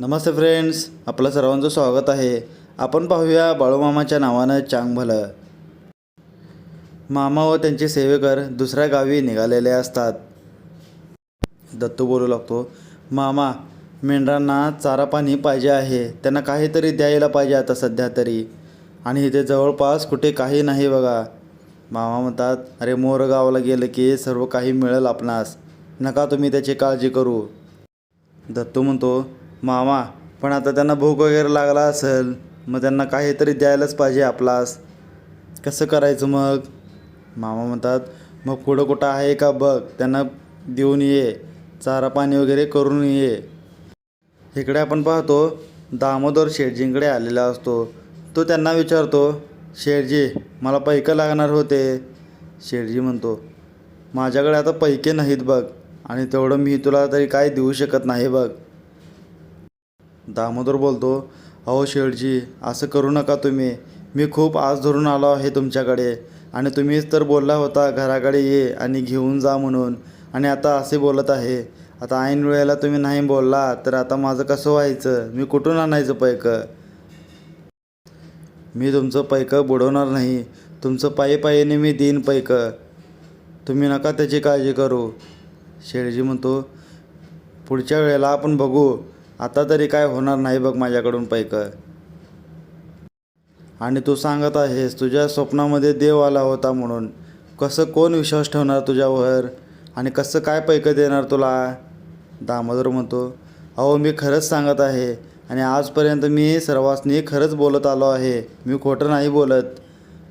नमस्ते friends आपलं सर्वांचं स्वागत आहे. आपण पाहूया बाळूमामाच्या नावानं चांग भलं. मामा व त्यांचे सेवेकर दुसऱ्या गावी निघालेले असतात. दत्तू बोलू लागतो मामा मेंढरांना चारा पाणी पाहिजे आहे. त्यांना काहीतरी द्यायला पाहिजे आता सध्या तरी. आणि इथे जवळपास कुठे काही नाही बघा. मामा म्हणतात अरे मोर गावाला गेलं की सर्व काही मिळेल आपणास. नका तुम्ही त्याची काळजी करू. दत्तू म्हणतो मामा पण आता त्यांना भूक वगैरे लागला असेल मग त्यांना काहीतरी द्यायलाच पाहिजे आपलास. कसं करायचं मग? मामा म्हणतात मग पुढं कुठं आहे का बघ त्यांना देऊन ये. चारा पाणी वगैरे करून ये. इकडे आपण पाहतो दामोदर शेठजींकडे आलेला असतो. तो त्यांना विचारतो शेठजी मला पैकं लागणार होते. शेठजी म्हणतो माझ्याकडे आता पैके नाहीत बघ आणि तेवढं मी तुला तरी काय देऊ शकत नाही बघ. दामोदर बोलतो अहो शेळजी असं करू नका तुम्ही. मी खूप आज धरून आलो आहे तुमच्याकडे. आणि तुम्हीच तर बोलला होता घराकडे ये आणि घेऊन जा म्हणून. आणि आता असे बोलत आहे. आता ऐन वेळेला तुम्ही नाही बोलला तर आता माझं कसं व्हायचं? मी कुठून आणायचं पैकं? मी तुमचं पैकं बुडवणार नाही. तुमचं पायी पायीने मी देईन पैकं. तुम्ही नका त्याची काळजी करू. शेळजी म्हणतो पुढच्या वेळेला आपण बघू. आता तरी काय होणार नाही बघ माझ्याकडून पैकं. आणि तू सांगत आहेस तुझ्या स्वप्नामध्ये देव आला होता म्हणून. कसं कोण विश्वास ठेवणार तुझ्यावर? आणि कसं काय पैकं देणार तुला? दामोदर म्हणतो अहो मी खरंच सांगत आहे आणि आजपर्यंत मी सर्वांनी खरंच बोलत आलो आहे. मी खोटं नाही बोलत.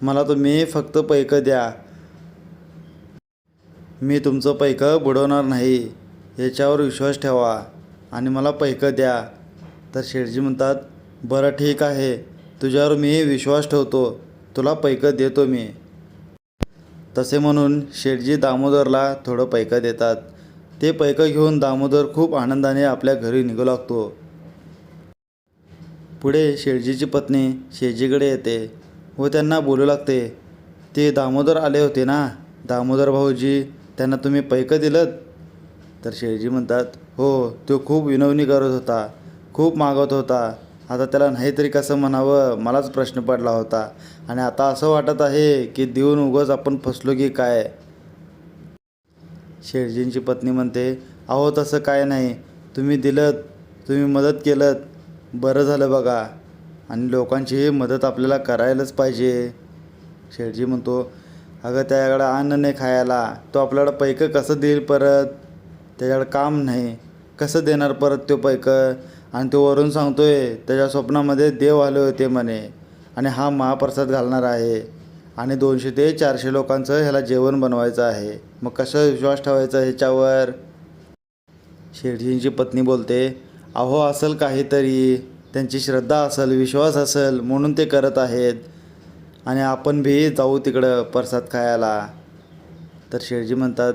मला तुम्ही फक्त पैकं द्या. मी तुमचं पैकं बुडवणार नाही. याच्यावर विश्वास ठेवा. आणि मला पैकं द्या. तर शेठजी म्हणतात बरं ठीक आहे. तुझ्यावर मी विश्वास ठेवतो. तुला पैकं देतो मी. तसे म्हणून शेठजी दामोदरला थोडं पैकं देतात. ते पैकं घेऊन दामोदर खूप आनंदाने आपल्या घरी निघू लागतो. पुढे शेठजीची पत्नी शेठजीकडे येते व त्यांना बोलू लागते ते दामोदर आले होते ना? दामोदर भाऊजी त्यांना तुम्ही पैकं दिलं तर शेठजी म्हणतात हो तो खूप विनवणी करत होता खूप मागत होता. आता त्याला नाहीतरी कसं म्हणावं मलाच प्रश्न पडला होता. आणि आता असं वाटत आहे की देऊन उगच आपण फसलो की काय? शेठजींची पत्नी म्हणते अहो तसं काय नाही. तुम्ही दिलं तुम्ही मदत केलं बरं झालं बघा. आणि लोकांचीही मदत आपल्याला करायलाच पाहिजे. शेठजी म्हणतो अगं त्याकडं अन्न नाही खायला. तो आपल्याला पैकं कसं देईल परत? त्याच्याकडे काम नाही. कसं देणार परत तो पैकं आणि तो वरून सांगतोय त्याच्या स्वप्नामध्ये देव आले होते म्हणे. आणि हा महाप्रसाद घालणार आहे. आणि दोनशे ते चारशे लोकांचं ह्याला जेवण बनवायचं आहे. मग कसं विश्वास ठेवायचा ह्याच्यावर? शेठजींची पत्नी बोलते अहो असेल काहीतरी. त्यांची श्रद्धा असेल विश्वास असेल म्हणून ते करत आहेत. आणि आपण बी जाऊ तिकडं प्रसाद खायला. तर शेठजी म्हणतात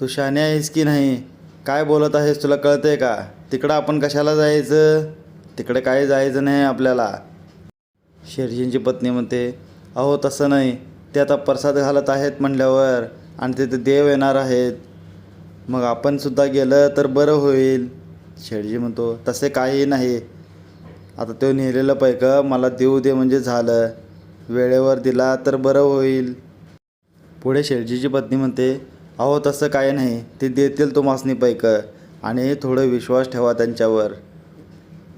तू शाने आहेस की नाही? काय बोलत आहेस तुला कळतंय का? तिकडं आपण कशाला जायचं? तिकडे काय जायचं नाही आपल्याला? शेरजींची पत्नी म्हणते अहो तसं नाही. ते आता प्रसाद घालत आहेत म्हणल्यावर आणि तिथे देव येणार आहेत. मग आपण सुद्धा गेलं तर बरं होईल. शेरजी म्हणतो तसे काही नाही. आता तो नेलेलं पैकं मला देऊ दे म्हणजे झालं. वेळेवर दिला तर बरं होईल. पुढे शेरजीची पत्नी म्हणते अहो तसं काय नाही. ते देतील तुम्हासनी पैकं. आणि थोडं विश्वास ठेवा त्यांच्यावर.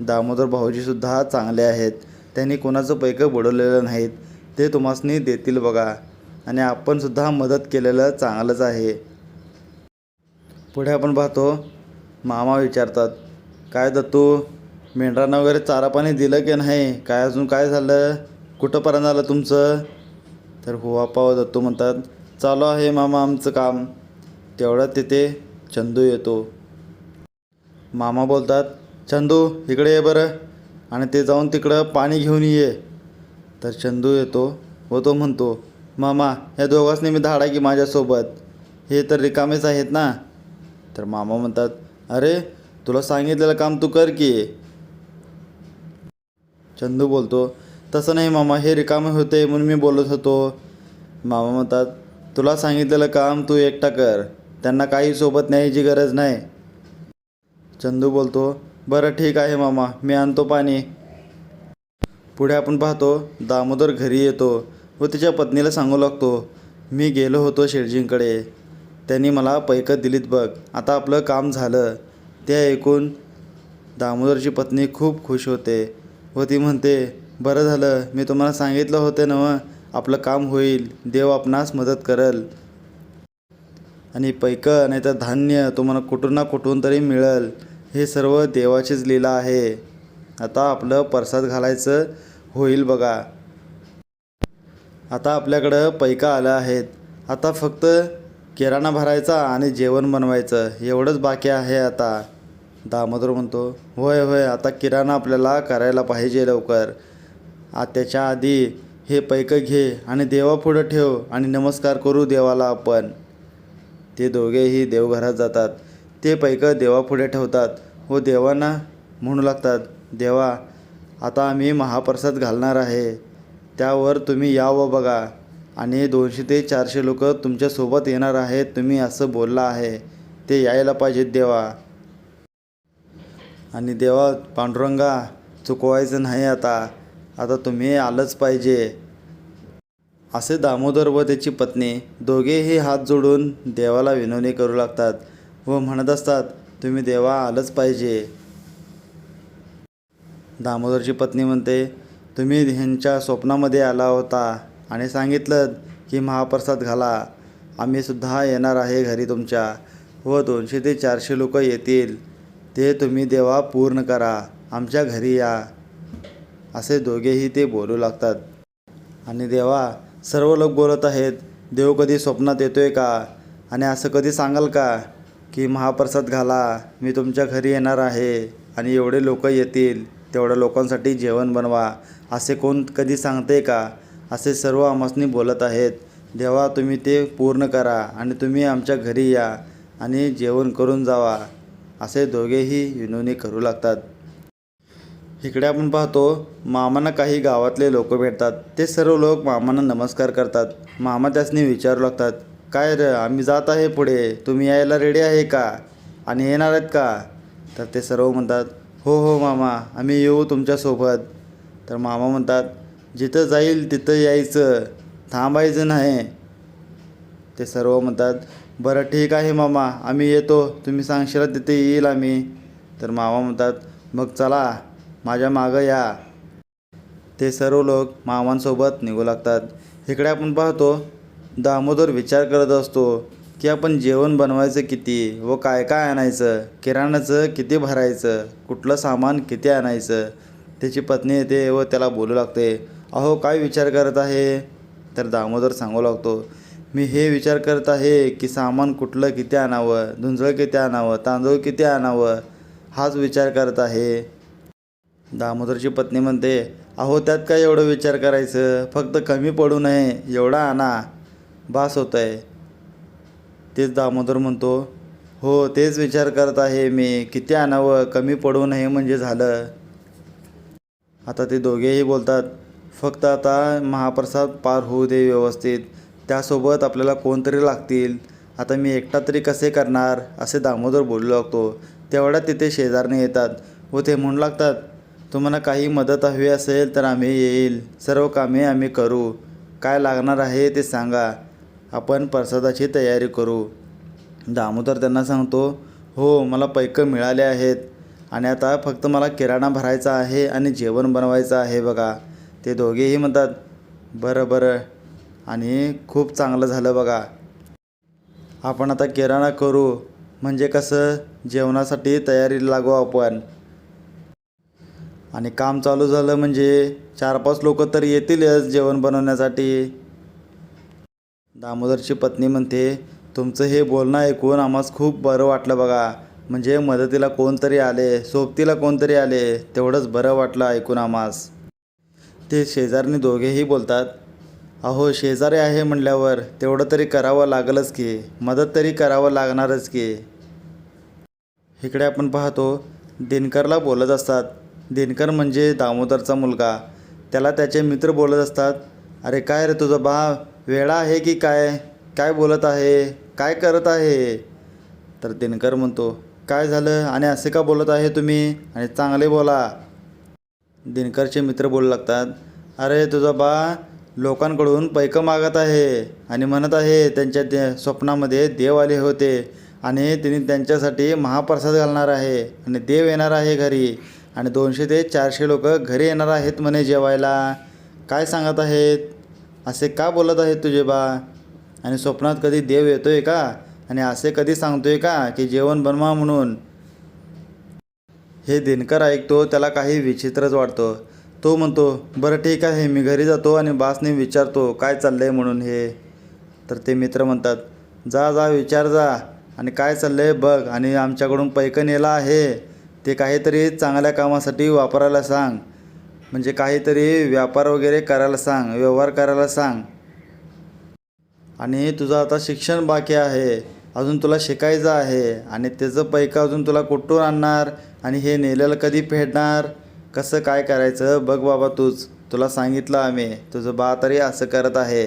दामोदर भाऊजीसुद्धा चांगले आहेत. त्यांनी कोणाचं पैकं बुडवलेलं नाहीत. ते तुम्हासनी देतील बघा. आणि आपणसुद्धा मदत केलेलं चांगलंच आहे. पुढे आपण पाहतो. मामा विचारतात काय दत्तू मेंढरांना वगैरे चारा पाणी दिलं की नाही? काय अजून काय झालं? कुठंपर्यंत आलं तुमचं? तर हो आप्पा दत्तू म्हणतात. चालू आहे मामा आमचं काम. तेवढ्यात तिथे चंदू येतो. मामा बोलतात चंदू इकडे ये बरं. आणि ते जाऊन तिकडं पाणी घेऊन ये. तर चंदू येतो व तो म्हणतो मामा या दोघांसनी मी धाडा की माझ्यासोबत. हे तर रिकामेच आहेत ना? तर मामा म्हणतात अरे तुला सांगितलेलं काम तू कर की. चंदू बोलतो तसं नाही मामा हे रिकामे होते म्हणून मी बोलत होतो. मामा म्हणतात तुला सांगितलेलं काम तू एकटा कर. त्यांना काही सोबत न्यायची गरज नाही. चंदू बोलतो बरं ठीक आहे मामा मी आणतो पाणी. पुढे आपण पाहतो दामोदर घरी येतो व तिच्या पत्नीला सांगू लागतो मी गेलो होतो शेठजींकडे त्यांनी मला पैकत दिलीत बघ आता आपलं काम झालं. ते ऐकून दामोदरची पत्नी खूप खुश होते व ती म्हणते बरं झालं मी तुम्हाला सांगितलं होतं ना आपलं काम होईल. देव आपणास मदत करल. आणि पैकं नाही तर धान्य तुम्हाला कुठून ना कुठून तरी मिळेल. हे सर्व देवाचीच लीला आहे. आता आपलं प्रसाद घालायचं होईल बघा. आता आपल्याकडं पैका आल्या आहेत. आता फक्त किराणा भरायचा आणि जेवण बनवायचं. एवढंच बाकी आहे आता. दामोदर म्हणतो होय होय आता किराणा आपल्याला करायला पाहिजे लवकर. आ त्याच्या आधी हे पैकं घे आणि देवापुढं ठेव आणि नमस्कार करू देवाला आपण. ते दोघेही देवघरात जातात. ते पैकं देवापुढे ठेवतात. व देवांना म्हणू लागतात देवा आता आम्ही महाप्रसाद घालणार आहे. त्यावर तुम्ही यावं बघा. आणि दोनशे ते चारशे लोक तुमच्यासोबत येणार आहेत तुम्ही असं बोलला आहे. ते यायला पाहिजेत देवा. आणि देवा पांडुरंगा चुकवायचं नाही आता. आता तुम्ही आलंच पाहिजे. असे दामोदर व त्याची पत्नी दोघेही हात जोडून देवाला विनवणी करू लागतात व म्हणत असतात तुम्ही देवा आलंच पाहिजे. दामोदरची पत्नी म्हणते तुम्ही ह्यांच्या स्वप्नामध्ये आला होता आणि सांगितलं की महाप्रसाद घाला. आम्ही सुद्धा येणार आहे घरी तुमच्या व दोनशे ते चारशे लोक येतील. ते तुम्ही देवा पूर्ण करा. आमच्या घरी या. असे दोघेही ते बोलू लागतात. आणि देवा सर्व लोक बोलत आहेत देव कधी स्वप्नात येतोय का? आणि असं कधी सांगाल का? की महाप्रसाद घाला मी तुमच्या घरी येणार आहे आणि एवढे लोक येतील तेवढ्या लोकांसाठी जेवण बनवा असे कोण कधी सांगते का? असे सर्व आमसनी बोलत आहेत. देवा तुम्ही ते पूर्ण करा आणि तुम्ही आमच्या घरी या आणि जेवण करून जावा असे दोघेही विनवणी करू लागतात. इकडे आपण पाहतो मामांना काही गावातले लोक भेटतात. ते सर्व लोक मामांना नमस्कार करतात. मामा त्यासनी विचारू लागतात काय रे आम्ही जात आहे पुढे. तुम्ही यायला रेडी आहे का? आणि येणार आहेत का? तर ते सर्व म्हणतात हो हो मामा आम्ही येऊ तुमच्यासोबत. तर मामा म्हणतात जिथं जाईल तिथं यायचं. थांबायचं नाही. ते सर्व म्हणतात बरं ठीक आहे मामा आम्ही येतो. तुम्ही सांगशाल तिथे येईल आम्ही. तर मामा म्हणतात मग चला माझ्या मागं या. ते सर्व लोक मामांसोबत निघू लागतात. इकडे आपण पाहतो दामोदर विचार करत असतो की आपण जेवण बनवायचं किती व काय काय आणायचं किराणाचं किती भरायचं कुठलं सामान किती आणायचं त्याची पत्नी येते व त्याला बोलू लागते अहो काय विचार करत आहे? तर दामोदर सांगू लागतो मी हे विचार करत आहे की सामान कुठलं किती आणावं धुंजळ किती आणावं तांदूळ किती आणावं हाच विचार करत आहे. दामोदरची पत्नी म्हणते अहो त्यात काय एवढं विचार करायचं? फक्त कमी पडू नये एवढा आणा. बास होत आहे तेच दामोदर म्हणतो हो तेच विचार करत आहे मी. किती आणावं? कमी पडू नये म्हणजे झालं. आता ते दोघेही बोलतात फक्त आता महाप्रसाद पार होऊ दे व्यवस्थित. त्यासोबत आपल्याला कोणतरी लागतील. आता मी एकटा तरी कसे करणार? असे दामोदर बोलू लागतो. तेवढ्या तिथे शेजारने येतात व ते म्हणू लागतात तुम्हाला काही मदत हवी असेल तर आम्ही येईल. सर्व कामे आम्ही करू. काय लागणार आहे ते सांगा. आपण प्रसादाची तयारी करू. दामोदर त्यांना सांगतो हो मला पैकं मिळाले आहेत आणि आता फक्त मला किराणा भरायचा आहे आणि जेवण बनवायचं आहे बघा. ते दोघेही म्हणतात बरं बरं. आणि खूप चांगलं झालं बघा. आपण आता किराणा करू. म्हणजे कसं? जेवणासाठी तयारीला लागू आपण. आणि काम चालू झालं म्हणजे चार पाच लोक तर येतीलच जेवण बनवण्यासाठी. दामोदरची पत्नी म्हणते तुमचं हे बोलणं ऐकून आम्हाला खूप बरं वाटलं बघा. म्हणजे मदतीला कोणतरी आले सोबतीला कोणतरी आले तेवढंच बरं वाटलं ऐकून आम्हास. ते शेजारनी दोघेही बोलतात अहो शेजारी आहे म्हणल्यावर तेवढं तरी करावं लागलंच की मदत तरी करावं लागणारच की. इकडे आपण पाहतो दिनकरला बोलत असतात दिनकर म्हणजे दामोदरचा मुलगा. त्याला त्याचे मित्र बोलत असतात अरे काय रे तुझा बा वेळा आहे की काय? काय बोलत आहे? काय करत आहे? तर दिनकर म्हणतो काय झालं? आणि असे का बोलत आहे तुम्ही? आणि चांगले बोला. दिनकरचे मित्र बोलू लागतात अरे तुझा बा लोकांकडून पैकं मागत आहे आणि म्हणत आहे त्यांच्या दे स्वप्नामध्ये देव आले होते आणि तिने त्यांच्यासाठी महाप्रसाद घालणार आहे आणि देव येणार आहे घरी. आणि दोनशे ते चारशे लोक घरी येणार आहेत म्हणे जेवायला. काय सांगत आहेत? असे का बोलत आहेत तुझे बा? आणि स्वप्नात कधी देव येतो आहे का? आणि असे कधी सांगतो आहे का की जेवण बनवा म्हणून? हे दिनकर ऐकतो त्याला काही विचित्रच वाटतो. तो म्हणतो बरं ठीक आहे मी घरी जातो आणि बासने विचारतो काय चाललंय म्हणून हे? तर ते मित्र म्हणतात जा जा विचार जा. आणि काय चाललंय बघ आणि आमच्याकडून पैकन नेला आहे. ते काहीतरी चांगल्या कामासाठी वापरायला सांग. म्हणजे काहीतरी व्यापार वगैरे करायला सांग व्यवहार करायला सांग. आणि तुझं आता शिक्षण बाकी आहे. अजून तुला शिकायचं आहे. आणि त्याचं पैका अजून तुला कुठून आणणार? आणि हे नेलेलं कधी फेडणार? कसं काय करायचं? बघ बाबा तूच. तुला सांगितलं आम्ही. तुझं बा तरी असं करत आहे.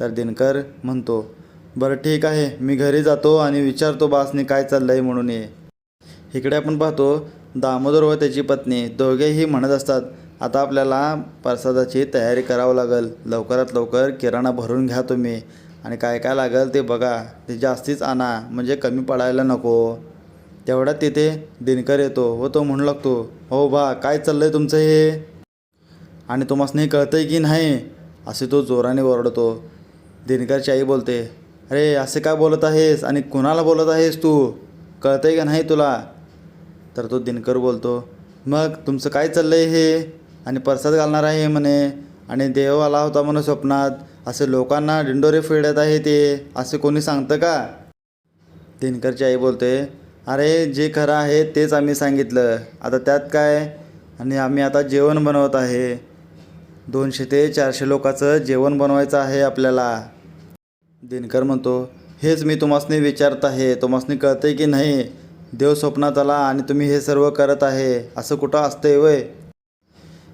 तर दिनकर म्हणतो बरं ठीक आहे. मी घरी जातो आणि विचारतो बासने काय चाललं आहे म्हणून. ये इकडे आपण पाहतो दामोदर व त्याची पत्नी दोघेही म्हणत असतात आता आपल्याला प्रसादाची तयारी करावं लागेल. लवकरात लवकर किराणा भरून घ्या तुम्ही. आणि काय काय लागेल ते बघा. ते जास्तीच आणा. म्हणजे कमी पडायला नको. तेवढ्यात तिथे दिनकर येतो व तो म्हणू लागतो हो बा काय चाललं आहे तुमचं हे? आणि तुम्हाला आहे की नाही? असे तो जोराने ओरडतो. दिनकरची आई बोलते अरे असे काय बोलत आहेस? आणि कुणाला बोलत आहेस तू? कळतं आहे का नाही तुला? तर तो दिनकर बोलतो मग तुमचं काय चाललं आहे हे? आणि प्रसाद घालणार आहे म्हणे. आणि देव आला होता म्हणे स्वप्नात. असे लोकांना डिंडोरे फिरत आहे ते. असे कोणी सांगतं का? दिनकरची आई बोलते अरे जे खरं आहे तेच आम्ही सांगितलं. आता त्यात काय? आणि आम्ही आता जेवण बनवत आहे. दोनशे ते चारशे लोकांचं जेवण बनवायचं आहे आपल्याला. दिनकर म्हणतो हेच मी तुम्हासनी विचारत आहे. तुम्हासनी कळतंय की नाही? देव स्वप्नात आला आणि तुम्ही हे सर्व करत आहे असं कुठं असतंय वय?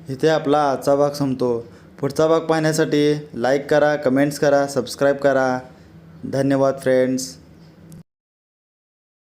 इथे आपला आजचा भाग संपतो. पुढचा भाग पाहण्यासाठी लाईक करा कमेंट्स करा सबस्क्राईब करा. धन्यवाद फ्रेंड्स